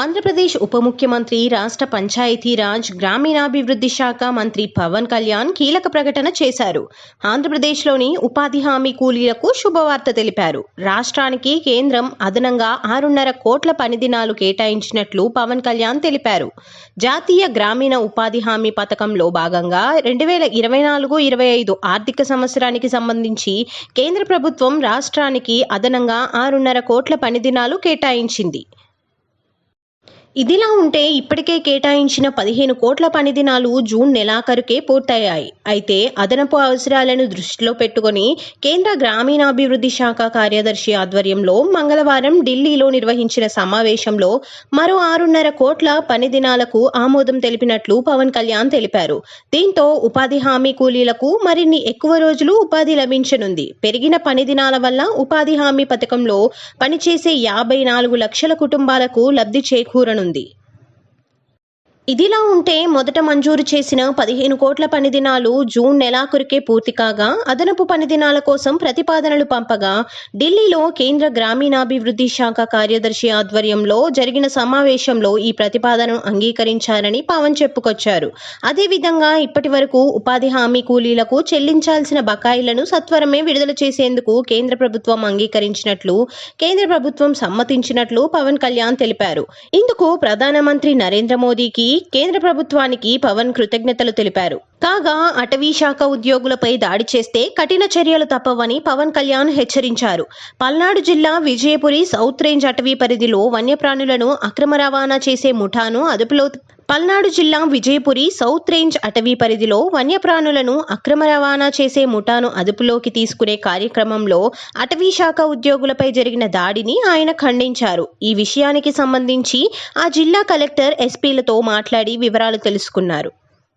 ఆంధ్రప్రదేశ్ ఉప ముఖ్యమంత్రి రాష్ట్ర పంచాయతీరాజ్ గ్రామీణాభివృద్ధి శాఖ మంత్రి పవన్ కళ్యాణ్ కీలక ప్రకటన చేశారు. ఆంధ్రప్రదేశ్లోని ఉపాధి హామీ కూలీలకు శుభవార్త తెలిపారు. రాష్ట్రానికి కేంద్రం అదనంగా ఆరున్నర కోట్ల పనిదినాలు కేటాయించినట్లు పవన్ కళ్యాణ్ తెలిపారు. జాతీయ గ్రామీణ ఉపాధి హామీ పథకంలో భాగంగా రెండు వేల ఇరవై నాలుగు ఇరవై ఐదు ఆర్థిక సంవత్సరానికి సంబంధించి కేంద్ర ప్రభుత్వం రాష్ట్రానికి అదనంగా ఆరున్నర కోట్ల పనిదినాలు కేటాయించింది. ఇదిలా ఉంటే ఇప్పటికే కేటాయించిన పదిహేను కోట్ల పని దినాలు జూన్ నెలాఖరుకే పూర్తయ్యాయి. అయితే అదనపు అవసరాలను దృష్టిలో పెట్టుకొని కేంద్ర గ్రామీణాభివృద్ధి శాఖ కార్యదర్శి ఆధ్వర్యంలో మంగళవారం ఢిల్లీలో నిర్వహించిన సమావేశంలో మరో ఆరున్నర కోట్ల పని దినాలకు ఆమోదం తెలిపినట్లు పవన్ కళ్యాణ్ తెలిపారు. దీంతో ఉపాధి హామీ కూలీలకు మరిన్ని ఎక్కువ రోజులు ఉపాధి లభించనుంది. పెరిగిన పని దినాల వల్ల ఉపాధి హామీ పథకంలో పనిచేసే యాభై నాలుగు లక్షల కుటుంబాలకు లబ్ధి చేకూరను ఉంది ఇదిలా ఉంటే మొదట మంజూరు చేసిన పదిహేను కోట్ల పని దినాలు జూన్ నెలాఖరుకే పూర్తి కాగా అదనపు పని దినాల కోసం ప్రతిపాదనలు పంపగా ఢిల్లీలో కేంద్ర గ్రామీణాభివృద్ధి శాఖ కార్యదర్శి ఆధ్వర్యంలో జరిగిన సమావేశంలో ఈ ప్రతిపాదనను అంగీకరించారని పవన్ చెప్పుకొచ్చారు. అదేవిధంగా ఇప్పటి వరకు ఉపాధి హామీ కూలీలకు చెల్లించాల్సిన బకాయిలను సత్వరమే విడుదల చేసేందుకు కేంద్ర ప్రభుత్వం అంగీకరించినట్లు కేంద్ర ప్రభుత్వం సమ్మతించినట్లు పవన్ కళ్యాణ్ తెలిపారు. ఇందుకు ప్రధానమంత్రి నరేంద్ర మోదీకి కేంద్ర ప్రభుత్వానికి పవన్ కృతజ్ఞతలు తెలిపారు. కాగా అటవీ శాఖ ఉద్యోగులపై దాడి చేస్తే కఠిన చర్యలు తప్పవని పవన్ కళ్యాణ్ హెచ్చరించారు. పల్నాడు జిల్లా విజయపురి సౌత్ రేంజ్ అటవీ పరిధిలో వన్యప్రాణులను అక్రమ రవాణా చేసే ముఠాను అదుపులో పల్నాడు జిల్లా విజయపురి సౌత్ రేంజ్ అటవీ పరిధిలో వన్యప్రాణులను అక్రమ రవాణా చేసే ముఠాను అదుపులోకి తీసుకునే కార్యక్రమంలో అటవీ శాఖ ఉద్యోగులపై జరిగిన దాడిని ఆయన ఖండించారు. ఈ విషయానికి సంబంధించి ఆ జిల్లా కలెక్టర్ ఎస్పీలతో మాట్లాడి వివరాలు తెలుసుకున్నారు.